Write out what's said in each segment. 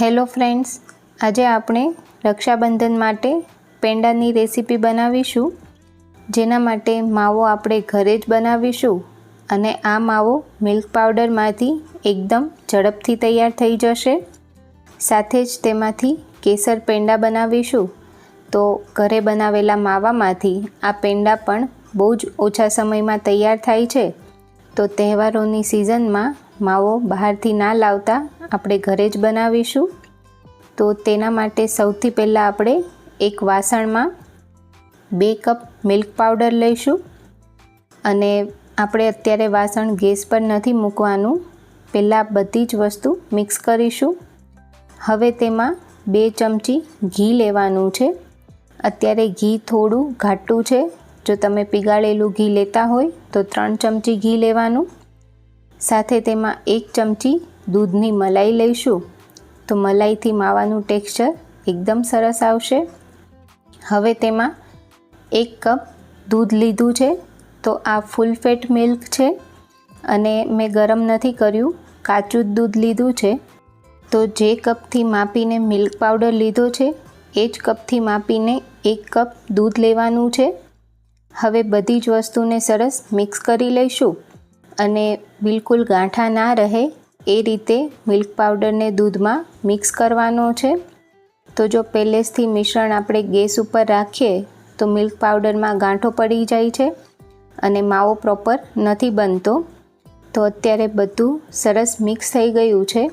Hello friends, આજે આપણે રક્ષાબંધન માટે પેંડાની રેસીપી બનાવીશું. જેના માટે માવો આપણે ઘરે જ બનાવીશું અને આ માવો મિલ્ક પાવડરમાંથી એકદમ ઝડપથી તૈયાર થઈ જશે. સાથે જ તેમાંથી કેસર પેંડા બનાવીશું. તો ઘરે બનાવેલા માવામાંથી આ પેંડા પણ બહુ જ ઓછા સમયમાં તૈયાર થાય છે. તો તહેવારોની સિઝનમાં માવો બહારથી ના લાવતા આપણે ઘરે જ બનાવીશું. તો તેના માટે સૌથી પહેલાં આપણે એક વાસણમાં બે કપ મિલ્ક પાવડર લઈશું. અને આપણે અત્યારે વાસણ ગેસ પર નથી મૂકવાનું. પહેલાં બધી જ વસ્તુ મિક્સ કરીશું. હવે તેમાં બે ચમચી ઘી લેવાનું છે. અત્યારે ઘી થોડું ઘાટું છે. જો તમે પીગાળેલું ઘી લેતા હોય તો ત્રણ ચમચી ઘી લેવાનું. સાથે તેમાં એક ચમચી દૂધની મલાઈ લઈશું. તો મલાઈથી માવાનું ટેક્સચર એકદમ સરસ આવશે. હવે તેમાં એક કપ દૂધ લીધું છે. તો આ ફૂલ ફેટ મિલ્ક છે. અને મેં ગરમ નથી કર્યું, કાચું જ દૂધ લીધું છે. તો જે કપથી માપીને મિલ્ક પાવડર લીધો છે, એ જ કપથી માપીને એક કપ દૂધ લેવાનું છે. હવે બધી જ વસ્તુને સરસ મિક્સ કરી લઈશું. અને બિલકુલ ગાંઠા ના રહે એ રીતે મિલ્ક પાવડરને દૂધમાં મિક્સ કરવાનો છે. તો જો પહેલેથી મિશ્રણ આપણે ગેસ ઉપર રાખીએ, તો મિલ્ક પાવડરમાં ગાંઠો પડી જાય છે અને માવો પ્રોપર નથી બનતો. તો અત્યારે બધું સરસ મિક્સ થઈ ગયું છે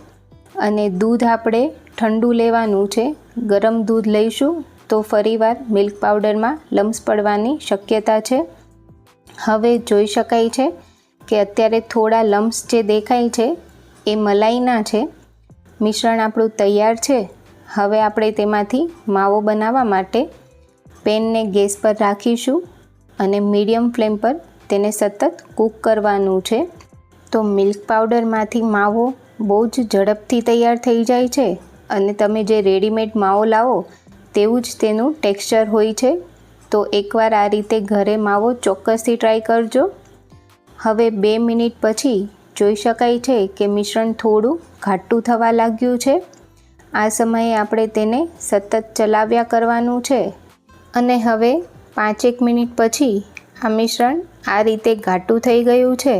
અને દૂધ આપણે ઠંડુ લેવાનું છે. ગરમ દૂધ લઈશું તો ફરીવાર મિલ્ક પાવડરમાં લમ્સ પડવાની શક્યતા છે. હવે જોઈ શકાય છે કે અત્યારે થોડા લમ્સ જે દેખાય છે એ મલાઈના છે. મિશ્રણ આપણું તૈયાર છે. હવે આપણે તેમાંથી માવો બનાવવા માટે પેનને ગેસ પર રાખીશું અને મીડિયમ ફ્લેમ પર તેને સતત કૂક કરવાનું છે. તો મિલ્ક પાવડરમાંથી માવો બહુ જ ઝડપથી તૈયાર થઈ જાય છે અને તમે જે રેડીમેડ માવો લાવો તેવું જ તેનું ટેક્સચર હોય છે. તો એકવાર આ રીતે ઘરે માવો ચોક્કસથી ટ્રાય કરજો. હવે બે મિનિટ પછી જોઈ શકાય છે કે મિશ્રણ થોડું ઘાટું થવા લાગ્યું છે. આ સમયે આપણે તેને સતત ચલાવ્યા કરવાનું છે. અને હવે પાંચેક મિનિટ પછી આ મિશ્રણ આ રીતે ઘાટું થઈ ગયું છે.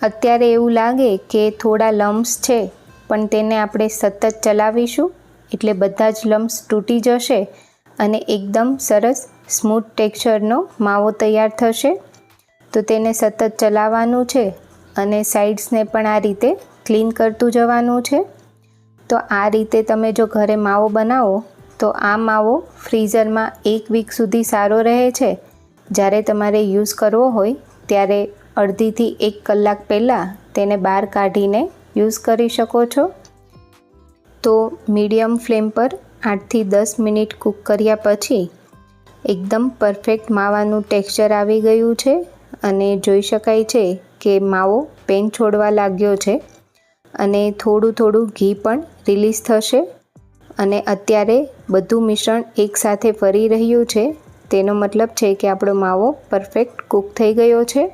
અત્યારે એવું લાગે કે થોડા લમ્સ છે, પણ તેને આપણે સતત ચલાવીશું એટલે બધા જ લમ્સ તૂટી જશે અને એકદમ સરસ સ્મૂથ ટેક્સચરનો માવો તૈયાર થશે. તો તેને સતત ચલાવવાનું છે. અને સાઇડ્સને પણ આ રીતે ક્લીન કરતું જવાનું છે. તો આ રીતે તમે જો ઘરે માવો બનાવો, તો આ માવો ફ્રીઝરમાં એક વીક સુધી સારો રહે છે. જ્યારે તમારે યુઝ કરવો હોય, ત્યારે અડધીથી એક કલાક પહેલાં તેને બહાર કાઢીને યુઝ કરી શકો છો. તો મીડિયમ ફ્લેમ પર આઠથી દસ મિનિટ કૂક કર્યા પછી એકદમ પરફેક્ટ માવાનું ટેક્સચર આવી ગયું છે અને જોઈ શકાય છે કે માવો પેન છોડવા લાગ્યો છે અને થોડું થોડું ઘી પણ રિલીઝ થશે અને અત્યારે બધું મિશ્રણ એકસાથે ફરી રહ્યું છે. તેનો મતલબ છે કે આપણો માવો પરફેક્ટ કૂક થઈ ગયો છે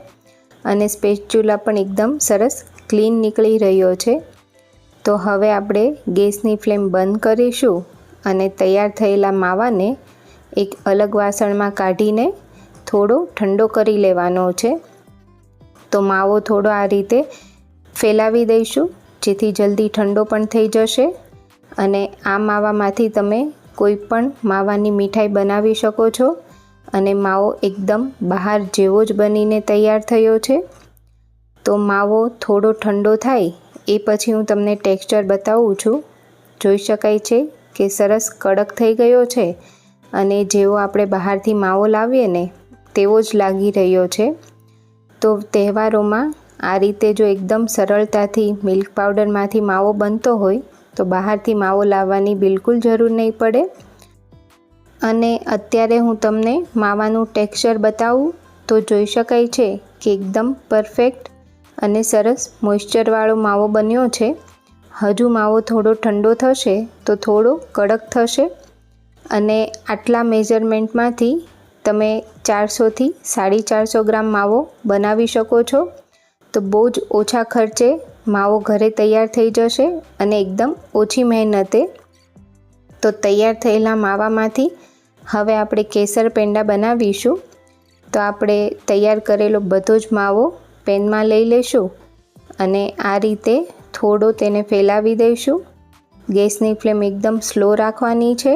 અને સ્પેચ્યુલા પણ એકદમ સરસ ક્લીન નીકળી રહ્યો છે. તો હવે આપણે ગેસની ફ્લેમ બંધ કરીશું અને તૈયાર થયેલા માવાને એક અલગ વાસણમાં કાઢીને થોડો ઠંડો કરી લેવાનો છે. તો માવો થોડો આ રીતે ફેલાવી દઈશું, જેથી જલ્દી ઠંડો પણ થઈ જશે. અને આ માવામાંથી તમે કોઈ પણ માવાની મીઠાઈ બનાવી શકો છો. અને માવો એકદમ બહાર જેવો જ બનીને તૈયાર થયો છે. તો માવો થોડો ઠંડો થાય, એ પછી હું તમને ટેક્સચર બતાવું છું. જોઈ શકાય છે કે સરસ કડક થઈ ગયો છે અને જેવો આપણે બહારથી માવો લાવીએ ને, તેવો જ લાગી રહ્યો છે. તો તહેવારોમાં આ રીતે જો એકદમ સરળતાથી મિલ્ક પાવડરમાંથી માવો બનતો હોય, તો બહારથી માવો લાવવાની બિલકુલ જરૂર નહીં પડે. અને અત્યારે હું તમને માવાનું ટેક્સચર બતાવું, તો જોઈ શકાય છે કે એકદમ પરફેક્ટ અને સરસ મોઇશ્ચરવાળો માવો બન્યો છે. હજુ માવો થોડો ઠંડો થશે, તો થોડો કડક થશે. અને આટલા મેઝરમેન્ટમાંથી તમે ચારસોથી સાડી ચારસો ગ્રામ માવો બનાવી શકો છો. તો બહુ જ ઓછા ખર્ચે માવો ઘરે તૈયાર થઈ જશે અને એકદમ ઓછી મહેનતે. તો તૈયાર થયેલા માવામાંથી હવે આપણે કેસર પેંડા બનાવીશું. તો આપણે તૈયાર કરેલો બધો જ માવો પેનમાં લઈ લેશું અને આ રીતે થોડો તેને ફેલાવી દઈશું. ગેસની ફ્લેમ એકદમ સ્લો રાખવાની છે.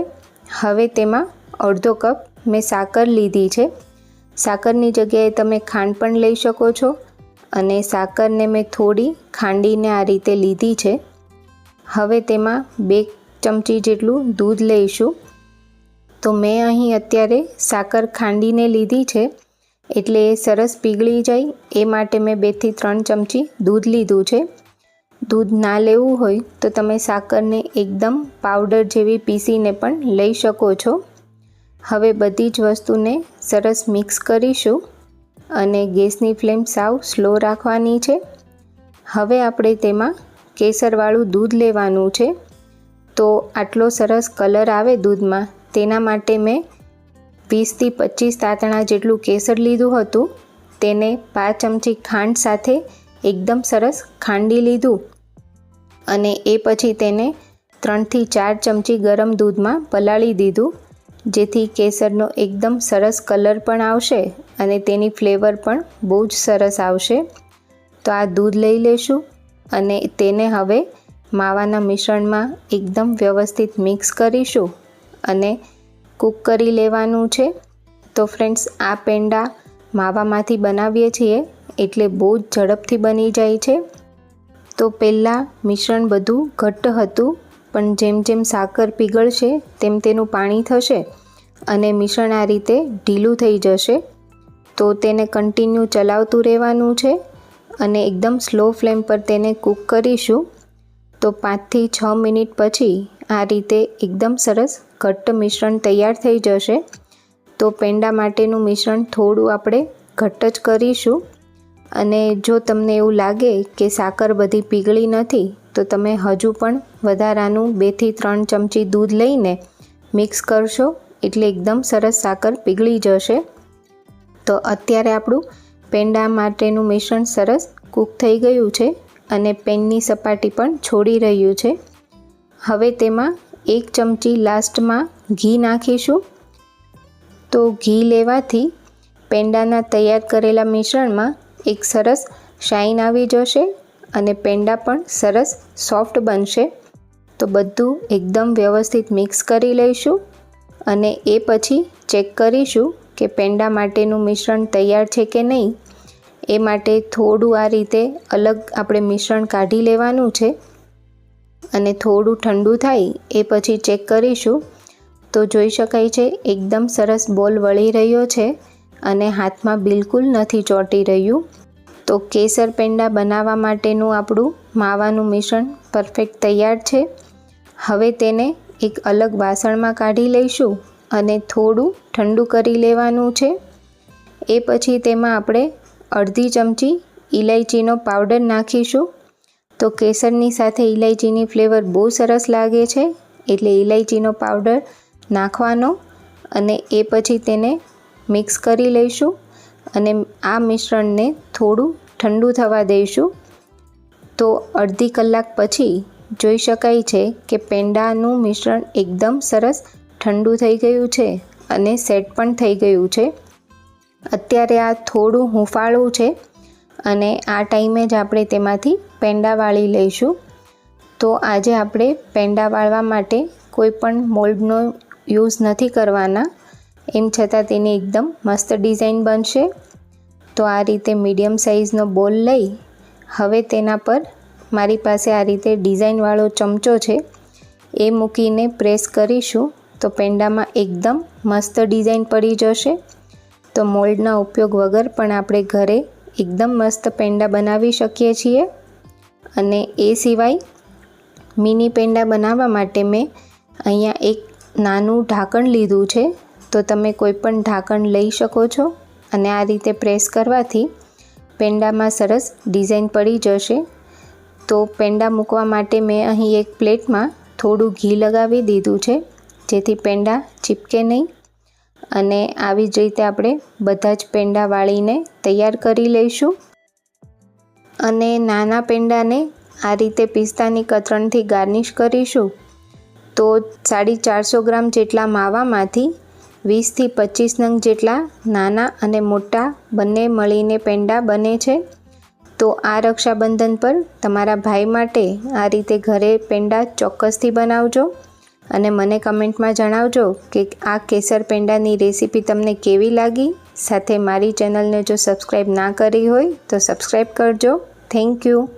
હવે તેમાં અડધો કપ મેં સાકર લીધી છે. સાકરની જગ્યાએ તમે ખાંડ પણ લઈ શકો છો અને સાકરને મેં થોડી ખાંડીને આ રીતે લીધી છે. હવે તેમાં બે ચમચી જેટલું દૂધ લઈશું. તો મેં અહીં અત્યારે સાકર ખાંડીને લીધી છે. એટલે એ સરસ પીગળી જાય. એ માટે મેં બેથી ત્રણ ચમચી દૂધ લીધું છે. દૂધ ના લેવું હોય તો તમે સાકરને એકદમ પાવડર જેવી પીસીને પણ લઈ શકો છો. હવે બધી જ વસ્તુને સરસ મિક્સ કરીશું અને ગેસની ફ્લેમ સાવ સ્લો રાખવાની છે. હવે આપણે તેમાં કેસરવાળું દૂધ લેવાનું છે. તો આટલો સરસ કલર આવે દૂધમાં, તેના માટે મેં વીસથી પચીસ તાતણા જેટલું કેસર લીધું હતું. તેને પાંચ ચમચી ખાંડ સાથે એકદમ સરસ ખાંડી લીધું. અને એ પછી તેને ત્રણથી ચાર ચમચી ગરમ દૂધમાં પલાળી દીધું. જેથી કેસરનો એકદમ સરસ કલર પણ આવશે અને તેની ફ્લેવર પણ બહુ જ સરસ આવશે. તો આ દૂધ લઈ લેશું અને તેને હવે માવાના મિશ્રણમાં એકદમ વ્યવસ્થિત મિક્સ કરીશું અને કૂક કરી લેવાનું છે. તો ફ્રેન્ડ્સ, આ પેંડા માવામાંથી બનાવીએ છીએ એટલે બહુ જ ઝડપથી બની જાય છે. તો પહેલાં મિશ્રણ બધું ઘટ્ટ હતું પણ જેમ જેમ સાકર પીગળશે, તેમ તેનું પાણી થશે અને મિશ્રણ આ રીતે ઢીલું થઈ જશે. તો તેને કન્ટિન્યુ ચલાવતું રહેવાનું છે અને એકદમ સ્લો ફ્લેમ પર તેને કૂક કરીશું. તો પાંચથી છ મિનિટ પછી આ રીતે એકદમ સરસ ઘટ્ટ મિશ્રણ તૈયાર થઈ જશે. તો પેંડા માટેનું મિશ્રણ થોડું આપણે ઘટ્ટ જ કરીશું. અને જો તમને એવું લાગે કે સાકર બધી પીગળી નથી તો તમે હજુ પણ વધારાનું બેથી ત્રણ ચમચી દૂધ લઈને મિક્સ કરશો એટલે એકદમ સરસ સાકર પીગળી જશે. તો અત્યારે આપણું પેંડા માટેનું મિશ્રણ સરસ કૂક થઈ ગયું છે અને પેનની સપાટી પણ છોડી રહ્યું છે. હવે તેમાં એક ચમચી લાસ્ટમાં ઘી નાખીશું. તો ઘી લેવાથી પેંડાના તૈયાર કરેલા મિશ્રણમાં એક સરસ શાઇન આવી જશે અને પેંડા પણ સરસ સોફ્ટ બનશે. તો બધું એકદમ વ્યવસ્થિત મિક્સ કરી લઈશું અને એ પછી ચેક કરીશું કે પેંડા માટેનું મિશ્રણ તૈયાર છે કે નહીં. એ માટે થોડું આ રીતે અલગ આપણે મિશ્રણ કાઢી લેવાનું છે. અને થોડું ઠંડુ થાય એ પછી ચેક કરીશું. તો જોઈ શકાય છે એકદમ સરસ બોલ વળી રહ્યો છે અને હાથમાં બિલકુલ નથી ચોંટી રહ્યું. તો કેસર પેંડા બનાવવા માટેનું આપણું માવાનું મિશ્રણ પરફેક્ટ તૈયાર છે. હવે તેને એક અલગ વાસણમાં કાઢી લઈશું અને થોડું ઠંડુ કરી લેવાનું છે. એ પછી તેમાં આપણે અડધી ચમચી ઇલાયચીનો પાવડર નાખીશું. તો કેસરની સાથે ઇલાયચીની ફ્લેવર બહુ સરસ લાગે છે, એટલે ઇલાયચીનો પાવડર નાખવાનો અને એ પછી તેને મિક્સ કરી લઈશું અને આ મિશ્રણને થોડું ઠંડુ થવા દઈશું. તો અડધી કલાક પછી જોઈ શકાય છે કે પેંડાનું મિશ્રણ એકદમ સરસ ઠંડુ થઈ ગયું છે અને સેટ પણ થઈ ગયું છે. અત્યારે આ થોડું હુંફાળું છે અને આ ટાઈમે જ આપણે તેમાંથી પેંડા વાળી લઈશું. તો આજે આપણે પેંડા વાળવા માટે કોઈ પણ મોલ્ડનો યુઝ નથી કરવાના. એમ છતાં તેની એકદમ મસ્ત ડિઝાઇન બનશે. તો આ રીતે મીડિયમ સાઇઝનો બોલ લઈ, હવે તેના પર મારી પાસે આ રીતે ડિઝાઇનવાળો ચમચો છે, એ મૂકીને પ્રેસ કરીશું તો પેંડામાં એકદમ મસ્ત ડિઝાઇન પડી જશે. તો મોલ્ડના ઉપયોગ વગર પણ આપણે ઘરે એકદમ મસ્ત પેંડા બનાવી શકીએ છીએ. અને એ સિવાય મિની પેંડા બનાવવા માટે મેં અહીંયા એક નાનું ઢાંકણ લીધું છે, તો તમે કોઈ પણ ઢાંકણ લઈ શકો છો. અને આ રીતે પ્રેસ કરવાથી પેંડામાં સરસ ડિઝાઇન પડી જશે. તો પેંડા મૂકવા માટે મેં અહીં એક પ્લેટમાં થોડું ઘી લગાવી દીધું છે, જેથી પેંડા ચીપકે નહીં. અને આવી જ રીતે આપણે બધા જ પેંડા વાળીને તૈયાર કરી લઈશું. અને નાના પેંડાને આ રીતે પિસ્તાની કતરણથી ગાર્નિશ કરીશું. તો સાડી ચારસો ગ્રામ જેટલા માવામાંથી વીસથી પચીસ નંગ જેટલા નાના અને મોટા બંને મળીને પેંડા બને છે. તો આ રક્ષાબંધન પર તમારા ભાઈ માટે આ રીતે ઘરે પેંડા ચોક્કસથી બનાવજો અને મને કમેન્ટમાં જણાવજો કે આ કેસર પેંડાની રેસીપી તમને કેવી લાગી. સાથે મારી ચેનલને જો સબસ્ક્રાઈબ ના કરી હોય તો સબસ્ક્રાઈબ કરજો. Thank you.